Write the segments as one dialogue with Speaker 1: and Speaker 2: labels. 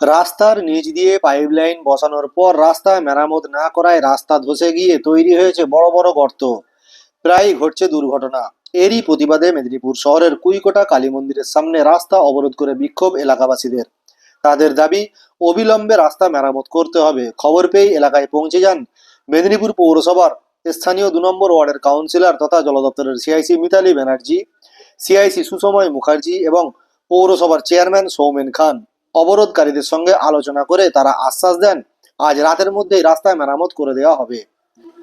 Speaker 1: রাস্তার নিচ দিয়ে পাইপলাইন বসানোর পর রাস্তা মেরামত না করায় রাস্তা ধসে গিয়ে তৈরি হয়েছে বড় বড় গর্ত। প্রায়ই ঘটছে দুর্ঘটনা। এরই প্রতিবাদে মেদিনীপুর শহরের কুইকোটা কালী মন্দিরের সামনে রাস্তা অবরোধ করে বিক্ষোভ এলাকাবাসীদের। তাদের দাবি, অবিলম্বে রাস্তা মেরামত করতে হবে। খবর পেয়ে এলাকায় পৌঁছে যান মেদিনীপুর পৌরসভার স্থানীয় দু নম্বর ওয়ার্ডের কাউন্সিলর তথা জল দপ্তরের সিআইসি মিতালি ব্যানার্জি সিআইসি সুসময় মুখার্জি এবং পৌরসভার চেয়ারম্যান সৌমেন খান। অবরোধকারীদের সঙ্গে আলোচনা করে তারা আশ্বাস দেন, আজ রাতের মধ্যেই রাস্তায় মেরামত করে দেওয়া হবে।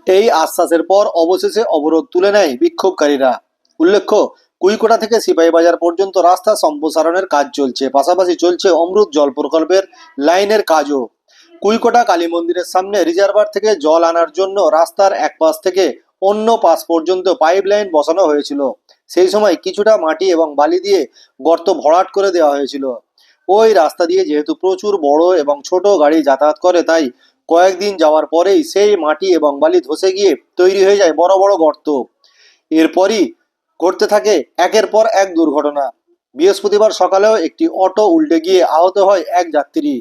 Speaker 1: এই আশ্বাসের পর অবশেষে অবরোধ তুলে নেয় বিক্ষোভকারীরা। উল্লেখ্য, কুইকোটা থেকে সিপাহীবাজার পর্যন্ত রাস্তা সম্প্রসারণের কাজ চলছে, পাশাপাশি চলছে অমৃত জল প্রকল্পের লাইনের কাজও। কুইকোটা কালী মন্দিরের সামনে রিজার্ভার থেকে জল আনার জন্য রাস্তার এক পাশ থেকে অন্য পাশ পর্যন্ত পাইপ লাইন বসানো হয়েছিল। সেই সময় কিছুটা মাটি এবং বালি দিয়ে গর্ত ভরাট করে দেওয়া হয়েছিল। ওই রাস্তা দিয়ে যেহেতু প্রচুর বড় এবং ছোট গাড়ি যাতায়াত করে, তাই কয়েকদিন যাওয়ার পরেই সেই মাটি এবং বালি ধসে গিয়ে তৈরি হয়ে যায় বড় বড় গর্ত। এরপরই ঘটতে থাকে একের পর এক দুর্ঘটনা। বৃহস্পতিবার সকালেও একটি অটো উল্টে গিয়ে আহত হয় এক যাত্রী।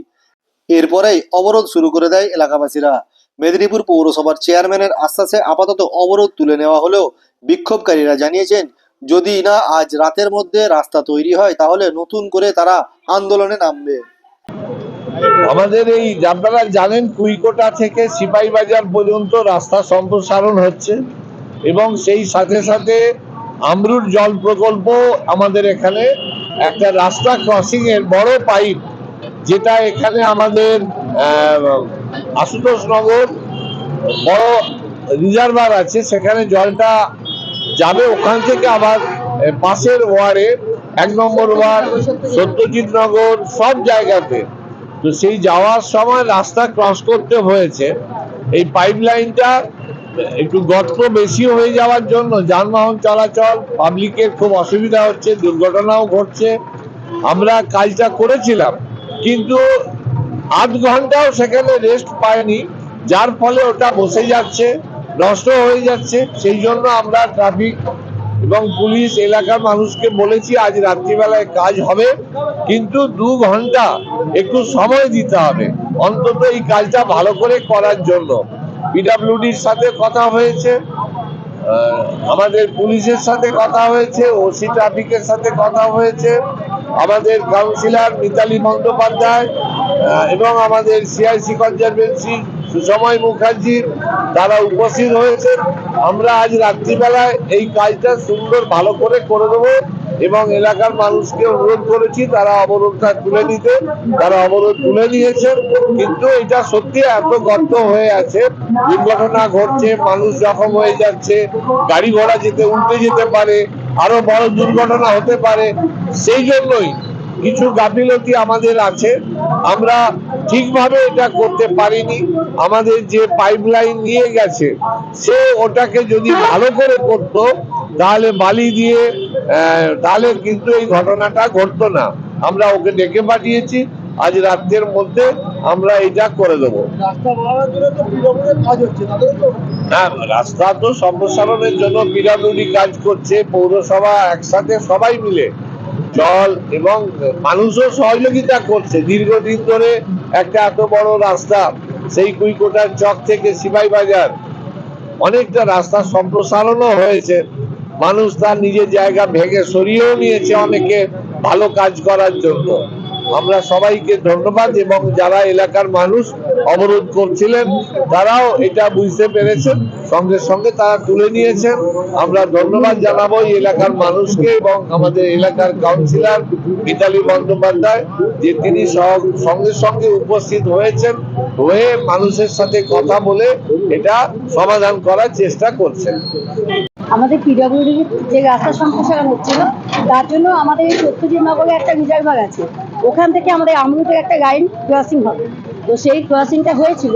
Speaker 1: এরপরেই অবরোধ শুরু করে দেয় এলাকাবাসীরা। মেদিনীপুর পৌরসভার চেয়ারম্যানের আশ্বাসে আপাতত অবরোধ তুলে নেওয়া হলেও বিক্ষোভকারীরা জানিয়েছেন যদি না আজ রাতের মধ্যে রাস্তা তৈরি হয়, তাহলে নতুন করে তারা আন্দোলনে নামবে।
Speaker 2: আমাদের এই, আপনারা জানেন কুইকোটা থেকে সিপাহী বাজার পর্যন্ত রাস্তা সম্প্রসারণ হচ্ছে এবং সেই সাথে সাথে আমরুর জল প্রকল্প আমাদের এখানে একটা রাস্তা ক্রসিং এর বড় পাইপ যেটা এখানে আমাদের আশুতোষ নগর বড় রিজার্ভার আছে, সেখানে জলটা যাবে ওখান থেকে আবার পাশের ওয়ার্ডে, এক নম্বর ওয়ার্ড, সত্যজিৎ নগর, সব জায়গাতে। তো সেই যাওয়ার সময় রাস্তা ক্রস করতে হয়েছে। এই পাইপ লাইনটা একটু গর্ত বেশি হয়ে যাওয়ার জন্য যানবাহন চলাচল পাবলিকের খুব অসুবিধা হচ্ছে, দুর্ঘটনাও ঘটছে। আমরা কাজটা করেছিলাম, কিন্তু আধ ঘন্টাও সেখানে রেস্ট পায়নি যার ফলে ওটা বসে যাচ্ছে। নষ্ট হয়ে যাচ্ছে। সেই জন্য আমরা ট্রাফিক এবং পুলিশ এলাকার মানুষকে বলেছি, আজ রাত্রিবেলায় কাজ হবে, কিন্তু দু ঘণ্টা একটু সময় দিতে হবে। অন্তত এই কাজটা ভালো করে করার জন্য। পিডাব্লিউডির সাথে কথা হয়েছে আমাদের পুলিশের সাথে কথা হয়েছে ওসি ট্রাফিকের সাথে কথা হয়েছে, আমাদের কাউন্সিলর মিতালি বন্দ্যোপাধ্যায় এবং আমাদের সিআইসি কনজারভেন্সি সুসময় মুখার্জি তারা উপস্থিত হয়েছে আমরা আজ রাত্রিবেলায় এই কাজটা সুন্দর ভালো করে করে দেবো এবং এলাকার মানুষকে অনুরোধ করেছি, তারা অবরোধটা তুলে নিতে। তারা অবরোধ তুলে নিয়েছেন, কিন্তু এটা সত্যি এত গর্ত হয়ে আছে। দুর্ঘটনা ঘটছে, মানুষ জখম হয়ে যাচ্ছে, গাড়ি ঘোড়া যেতে উল্টে যেতে পারে, আরও বড় দুর্ঘটনা হতে পারে। সেই জন্যই কিছু গাফিলতি আমাদের আছে। আমরা ঠিকভাবে এটা করতে পারিনি। আমাদের যে পাইপলাইন নিয়ে গেছে সে ওটাকে যদি ভালো করে করতো তাহলে বালি দিয়ে তাহলে কিন্তু এই ঘটনাটা ঘটতো না। আমরা ওকে ডেকে পাঠিয়েছি। আজ রাতের মধ্যে আমরা এটা করে দেবো। হ্যাঁ রাস্তা তো সম্প্রসারণের জন্য পিডাব্লিউডি কাজ করছে। পৌরসভা একসাথে সবাই মিলে। জল এবং মানুষও সহযোগিতা করছে। দীর্ঘদিন ধরে একটা এত বড় রাস্তা, সেই কুইকোটার চক থেকে সিপাই বাজার, অনেকটা রাস্তা সম্প্রসারণও হয়েছে। মানুষ তার নিজের জায়গা ভেঙে সরিয়েও নিয়েছে অনেকে ভালো কাজ করার জন্য। আমরা সবাইকে ধন্যবাদ এবং যারা এলাকার মানুষ অবরোধ করছিলেন, তারাও এটা বুঝতে পেরেছেন। সঙ্গে সঙ্গে তারা তুলে নিয়েছেন। আমরা ধন্যবাদ জানাব এই এলাকার মানুষকে এবং আমাদের এলাকার কাউন্সিলর মিতালি বন্দ্যোপাধ্যায়, যে তিনি সঙ্গে সঙ্গে উপস্থিত হয়েছেন, হয়ে মানুষের সাথে কথা বলে এটা সমাধান করার চেষ্টা করছেন।
Speaker 3: আমাদের পিডব্লিউডি যে রাস্তা সম্প্রসারণ হচ্ছিল, তার জন্য আমাদের এই সত্যজিৎ নগরে একটা রিজার্ভার আছে। ওখান থেকে আমাদের আমরুতের একটা লাইন ক্রসিং হবে। তো সেই ক্রসিংটা হয়েছিল।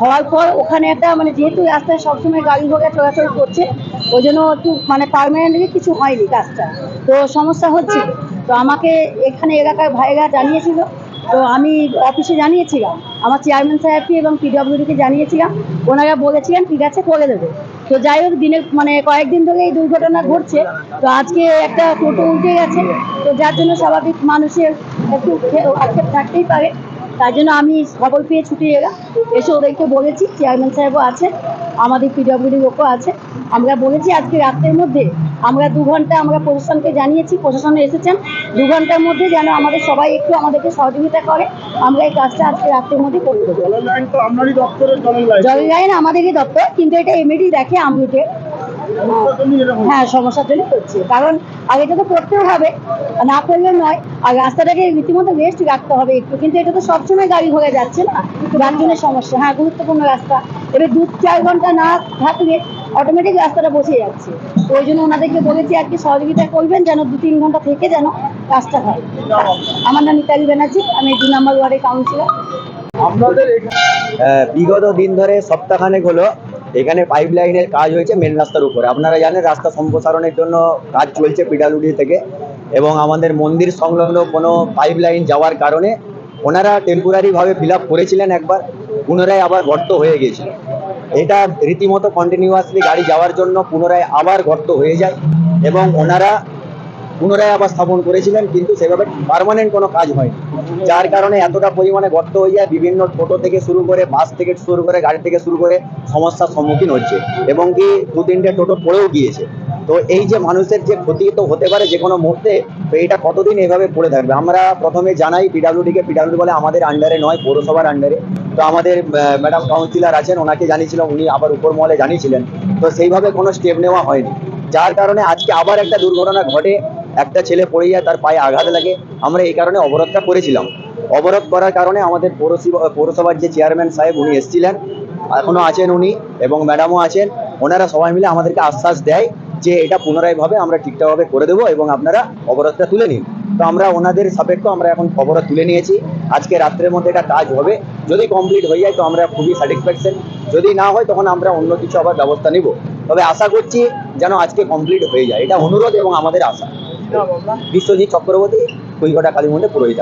Speaker 3: হওয়ার পর ওখানে একটা মানে যেহেতু রাস্তায় সবসময় গাড়ি ঘোড়া চলাচল করছে, ওই জন্য একটু মানে পারমানেন্টলি কিছু হয়নি কাজটা। তো সমস্যা হচ্ছে তো আমাকে এখানে এলাকার ভাইরা জানিয়েছিল। তো আমি অফিসে জানিয়েছিলাম। আমার চেয়ারম্যান সাহেবকে এবং পিডব্লিউডিকে জানিয়েছিলাম। ওনারা বলেছিলেন, ঠিক আছে, করে দেবে। তো যাই হোক, দিনের মানে কয়েকদিন ধরে এই দুর্ঘটনা ঘটছে। তো আজকে একটা টোটো উঠে গেছে। তো যার জন্য স্বাভাবিক মানুষের একটু আক্ষেপ থাকতেই পারে। তাই জন্য আমি খবর পেয়ে ছুটি এলাম। এসে ওদেরকে বলেছি চেয়ারম্যান সাহেবও আছে আমাদের পিডব্লিউডি লোকও আছে। আমরা বলেছি আজকে রাত্রের মধ্যে আমরা দু ঘণ্টা আমরা প্রশাসনকে জানিয়েছি প্রশাসন এসেছেন। দু ঘণ্টার মধ্যে যেন আমাদের সবাই একটু আমাদেরকে সহযোগিতা করে। আমরা এই কাজটা আজকে রাত্রের মধ্যে করে দেবো
Speaker 4: জলের লাইন
Speaker 3: আমাদেরই দপ্তর কিন্তু এটা এমএডি দেখে আমরুটে হ্যাঁ সমস্যার জন্য করছে। কারণ আগে এটা তো করতেও হবে না করলে নয়। আর রাস্তাটাকে রীতিমতো রেস্ট রাখতে হবে একটু। কিন্তু এটা তো সবসময় গাড়ি ঘোড়া যাচ্ছে না। যার জন্য সমস্যা। হ্যাঁ গুরুত্বপূর্ণ রাস্তা। এবার দু চার ঘণ্টা না থাকলে অটোমেটিক রাস্তাটা বসে যাচ্ছে। তো ওই জন্য ওনাদেরকে বলেছি আজকে সহযোগিতা করবেন যেন দু তিন ঘণ্টা থেকে যেন কাজটা হয়। আমার নাম মিতালি ব্যানার্জি আমি দু নম্বর ওয়ার্ডের কাউন্সিলর
Speaker 5: বিগত দিন ধরে সপ্তাহখানেক হলো এখানে পাইপ লাইনের কাজ হয়েছে মেন রাস্তার উপরে। আপনারা জানেন রাস্তা সম্প্রসারণের জন্য কাজ চলছে পিডালুডি থেকে এবং আমাদের মন্দির সংলগ্ন কোনো পাইপ লাইন যাওয়ার কারণে ওনারা টেম্পোরারিভাবে ফিল আপ করেছিলেন একবার, পুনরায় আবার গর্ত হয়ে গিয়েছিল। এটা রীতিমতো কন্টিনিউয়াসলি গাড়ি যাওয়ার জন্য পুনরায় আবার গর্ত হয়ে যায় এবং ওনারা পুনরায় আবার স্থাপন করেছিলেন, কিন্তু সেভাবে পার্মানেন্ট কোনো কাজ হয়নি। যার কারণে এতটা পরিমাণে গর্ত হয়ে যায়, বিভিন্ন টোটো থেকে শুরু করে, বাস থেকে শুরু করে, গাড়ি থেকে শুরু করে সমস্যার সম্মুখীন হচ্ছে এবং কি দু তিনটে টোটো পড়েও গিয়েছে। তো এই যে মানুষের যে ক্ষতি তো হতে পারে যে কোনো মুহূর্তে, তো এটা কতদিন এভাবে পড়ে থাকবে? আমরা প্রথমে জানাই পিডাব্লিউডিকে পিডাব্লিউডি বলে আমাদের আন্ডারে নয়, পৌরসভার আন্ডারে তো আমাদের ম্যাডাম কাউন্সিলর আছেন, ওনাকে জানিয়েছিলাম, উনি আবার উপর মহলে জানিয়েছিলেন। তো সেইভাবে কোনো স্টেপ নেওয়া হয়নি। যার কারণে আজকে আবার একটা দুর্ঘটনা ঘটে একটা ছেলে পড়ে যায়, তার পায়ে আঘাত লাগে। আমরা এই কারণে অবরোধটা করেছিলাম। অবরোধ করার কারণে আমাদের পৌরসভা পৌরসভার যে চেয়ারম্যান সাহেব, উনি এসেছিলেন। এখনও আছেন উনি এবং ম্যাডামও আছেন। ওনারা সবাই মিলে আমাদেরকে আশ্বাস দেয় যে এটা পুনরায়ভাবে আমরা ঠিকঠাকভাবে করে দেবো এবং আপনারা অবরোধটা তুলে নিন। তো আমরা ওনাদের সাপেক্ষ আমরা এখন অবরোধ তুলে নিয়েছি। আজকে রাত্রের মধ্যে এটা কাজ হবে। যদি কমপ্লিট হয়ে যায় তো আমরা খুবই স্যাটিসফ্যাকশন যদি না হয় তখন আমরা অন্য কিছু আবার ব্যবস্থা নিব। তবে আশা করছি যেন আজকে কমপ্লিট হয়ে যায়। এটা অনুরোধ এবং আমাদের আশা। বিশ্বজিৎ চক্রবর্তী কুইঘটা কালী মন্দির পুরোহিত